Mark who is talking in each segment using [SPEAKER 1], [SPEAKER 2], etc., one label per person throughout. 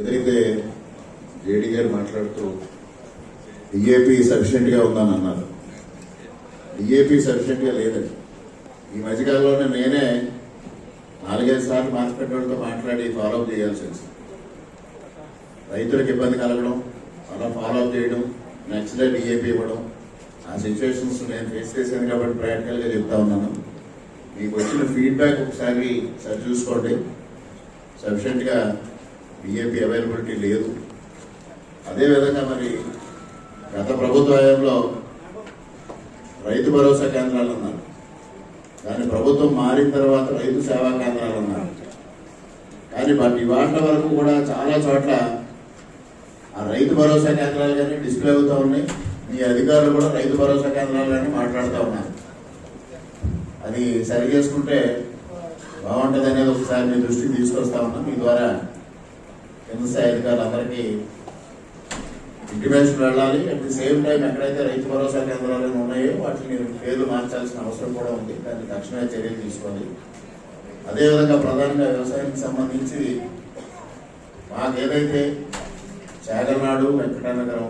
[SPEAKER 1] ఏదైతే జేడీ గారు మాట్లాడుతూ డిఏపి సఫిషియెంట్గా ఉందని అన్నారు. డిఏపి సఫిషియెంట్గా లేదండి. ఈ మధ్యకాలంలోనే నేనే నాలుగైదు సార్లు మార్కెట్లతో మాట్లాడి ఫాలో అప్ చేయాల్సి వచ్చింది. రైతులకు ఇబ్బంది కలగడం అలా ఫాలో అప్ చేయడం నెక్స్ట్ డే డిఏపి ఇవ్వడం ఆ సిచ్యువేషన్స్ నేను ఫేస్ చేశాను కాబట్టి ప్రాక్టికల్గా చెప్తా ఉన్నాను. మీకు వచ్చిన ఫీడ్బ్యాక్ ఒకసారి సరి చూసుకోండి. సఫిషియెంట్గా బీఏపీ అవైలబిలిటీ లేదు. అదేవిధంగా మరి గత ప్రభుత్వ హయాంలో రైతు భరోసా కేంద్రాలు అన్నారు కానీ ప్రభుత్వం మారిన తర్వాత రైతు సేవా కేంద్రాలు అన్నారు కానీ బట్ ఇవాళ వరకు కూడా చాలా చోట్ల ఆ రైతు భరోసా కేంద్రాలు కానీ డిస్ప్లే అవుతూ ఉన్నాయి. మీ అధికారులు కూడా రైతు భరోసా కేంద్రాలు కానీ మాట్లాడుతూ ఉన్నారు. అది సరి చేసుకుంటే బాగుంటుంది అనేది ఒకసారి మీ దృష్టికి తీసుకొస్తా ఉన్నాం. మీ ద్వారా కింద అధికారులందరికీ ఇంటిమేషన్ వెళ్ళాలి. అట్ ది సేమ్ టైం ఎక్కడైతే రైతు భరోసా కేంద్రాలు ఉన్నాయో వాటిని పేర్లు మార్చాల్సిన అవసరం కూడా ఉంది. దాన్ని తక్షణమే చర్యలు తీసుకోవాలి. అదేవిధంగా ప్రధానంగా వ్యవసాయానికి సంబంధించి మాకు ఏదైతే చాగలనాడు వెంకటనగరం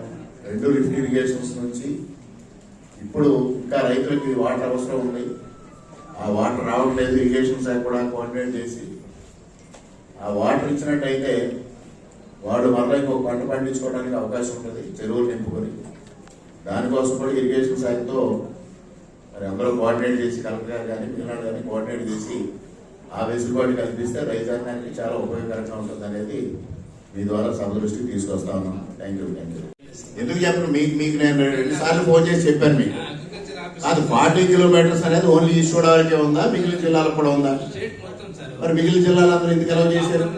[SPEAKER 1] రెండు లిఫ్ట్ ఇరిగేషన్స్ నుంచి ఇప్పుడు ఇంకా రైతులకి వాటర్ అవసరం ఉంది. ఆ వాటర్ రావట్లేదు. ఇరిగేషన్ శాఖ కూడా కోఆర్డినేట్ చేసి ఆ వాటర్ ఇచ్చినట్టయితే వాడు మరలా ఇంకొక పంట పండించుకోవడానికి అవకాశం ఉంటుంది చెరువులు నింపుకొని. దానికోసం కూడా ఇరిగేషన్ శాఖతో మరి అందరూ కోఆర్డినేట్ చేసి కలెక్టర్ గారు కానీ మిగిలిన కానీ కోఆర్డినేట్ చేసి ఆ వెసులుబాటు కల్పిస్తే రైతాంగానికి చాలా ఉపయోగకరంగా ఉంటుంది అనేది మీ ద్వారా సభ దృష్టికి తీసుకొస్తా ఉన్నాం. థ్యాంక్ యూ థ్యాంక్ యూ ఎందుకు చెప్పను? మీకు మీకు నేను రెండుసార్లు ఫోన్ చేసి చెప్పాను మీకు. కాదు ఫార్టీ కిలోమీటర్స్ అనేది ఓన్లీ ఈస్ట్ గోదావరికి ఉందా? మిగిలిన జిల్లాలకు కూడా ఉందా? మరి మిగిలిన జిల్లాలందరూ ఎందుకు ఎలా చేశారు?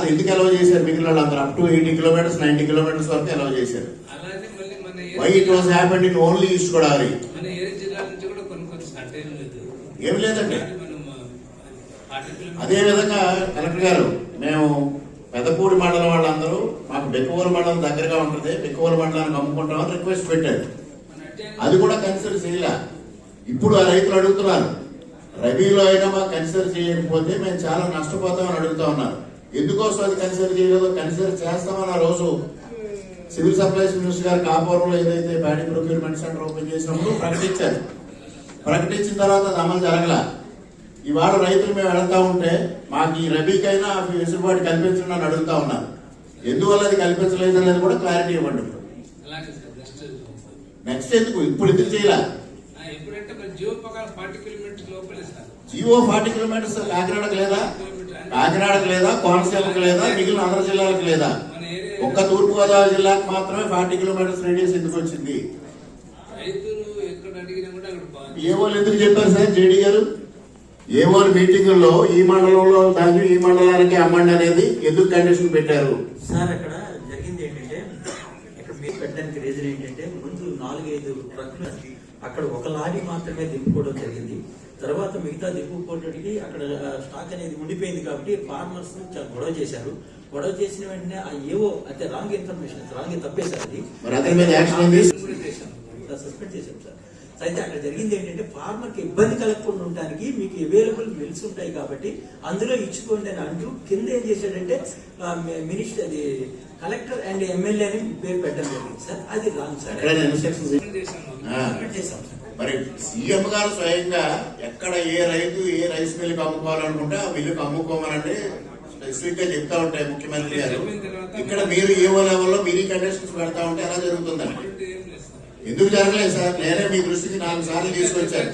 [SPEAKER 1] కాదు ఎందుకు ఎలా చేశారు మిగిలిన వాళ్ళందరూ? Up to eighty kilometres ninety kilometres వరకు ఎలా చేశారు. Why it was happened in only east Godavari
[SPEAKER 2] ఏం లేదు.
[SPEAKER 1] ఏం లేదండి. అదే విధంగా కలెక్టర్ గారు మేము పెద్దపూడి మండలం వాళ్ళందరూ మాకు బెక్కవూరు మండలం దగ్గరగా ఉంటుంది. బెక్కవూరు మండలానికి అమ్ముకుంటామని రిక్వెస్ట్ పెట్టారు. అది కూడా కన్సిడర్ చేయలే. ఇప్పుడు ఆ రైతులు అడుగుతున్నారు. రబీలో అయినా మాకు కన్సిడర్ చేయకపోతే మేము చాలా నష్టపోతామని అడుగుతా ఉన్నారు. ఎందుకోసం అది కన్సిడర్ చేయలేదో కన్సిడర్ చేస్తామని ఆ రోజు సివిల్ సప్లైస్ మినిస్టర్ గారు కాపురంలో ఏదైతే ప్యాడీ ప్రొక్యూర్మెంట్ సెంటర్ ఓపెన్ చేసినప్పుడు ప్రకటించారు. ప్రకటించిన తర్వాత అది అమలు జరగల. ఇవాళ రైతులు మేము వెళ్తా ఉంటే మాకు ఈ రబీకైనా వెసులుబాటు కల్పించండి అని అడుగుతా ఉన్నారు. ఎందువల్ల అది కల్పించలేదు అనేది కూడా క్లారిటీ ఇవ్వండి
[SPEAKER 2] నెక్స్ట్
[SPEAKER 1] నెక్స్ట్ ఎందుకు? ఇప్పుడు ఎందుకు చేయాల
[SPEAKER 2] ఎప్పుడంటే మరి జియో ప్రకారం ఫార్టీ కిలోమీటర్స్ లోపలే
[SPEAKER 1] జియో ఫార్టీ కిలోమీటర్స్ కాకినాడకు లేదా? కాకినాడకు లేదా? కోనసీమకు లేదా? మిగిలిన అందరి జిల్లాలకు లేదా? ఒక్క తూర్పు గోదావరి జిల్లాకు మాత్రమే ఫార్టీ కిలోమీటర్స్ రేడియస్ ఎందుకు వచ్చింది?
[SPEAKER 2] రైతులు ఎక్కడ అడిగినా కూడా అక్కడ బాగా
[SPEAKER 1] ఏ వాళ్ళు ఎందుకు చెప్పారు సార్ జేడీ గారు? ఏ వాళ్ళు మీటింగుల్లో ఈ మండలంలో దాన్ని ఈ మండలానికి అమ్మండి అనేది ఎందుకు కండిషన్ పెట్టారు?
[SPEAKER 3] సార్ అక్కడ జరిగింది ఏంటంటే ఇక్కడ మీరు పెట్టడానికి రీజన్ ఏంటంటే నాలుగైదు ట్రక్లు అక్కడ ఒక లారీ మాత్రమే దింపుకోవడం జరిగింది. తర్వాత మిగతా దింపుకోవడానికి అక్కడ స్టాక్ అనేది ఉండిపోయింది కాబట్టి ఫార్మర్స్ చాలా గొడవ చేశారు. గొడవ చేసిన వెంటనే ఆ ఏవో అంటే రాంగ్ ఇన్ఫర్మేషన్ రాంగ్ తప్పేశారు అది. సస్పెండ్ చేశాం సార్ అయితే అక్కడ జరిగింది ఏంటంటే ఫార్మర్కి ఇబ్బంది కలగకుండా ఉండడానికి మీకు అవైలబుల్ మిల్స్ ఉంటాయి కాబట్టి అందులో ఇచ్చుకోండి అని అంటూ కింద ఏం చేశాడంటే మినిస్టర్ అది కలెక్టర్ అండ్ ఎమ్మెల్యే అని పేరు పెట్టడం జరిగింది సార్. అది రాంగ్ సార్. చేశాం
[SPEAKER 1] మరి సీఎం గారు స్వయంగా ఎక్కడ ఏ రైతు ఏ రైస్ మిల్లుకి అమ్ముకోవాలనుకుంటే ఆ మిల్లుకి అమ్ముకోమనండి. స్పెసిఫిక్గా చెప్తా ఉంటాయి ముఖ్యమంత్రి గారు. ఇక్కడ మీరు ఏ లెవెల్లో మీరు కండిషన్స్ పెడతా ఉంటే ఎలా జరుగుతుందండి? ఎందుకు జరగలేదు సార్? నేనే మీ దృష్టికి నాలుగు సార్లు తీసుకొచ్చాను.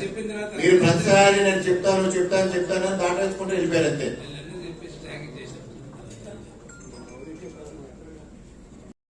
[SPEAKER 1] మీరు ప్రతిసారి నేను చెప్తాను చెప్తాను చెప్తాను అని దాటేసుకుంటే వెళ్ళిపోయారు అంతే.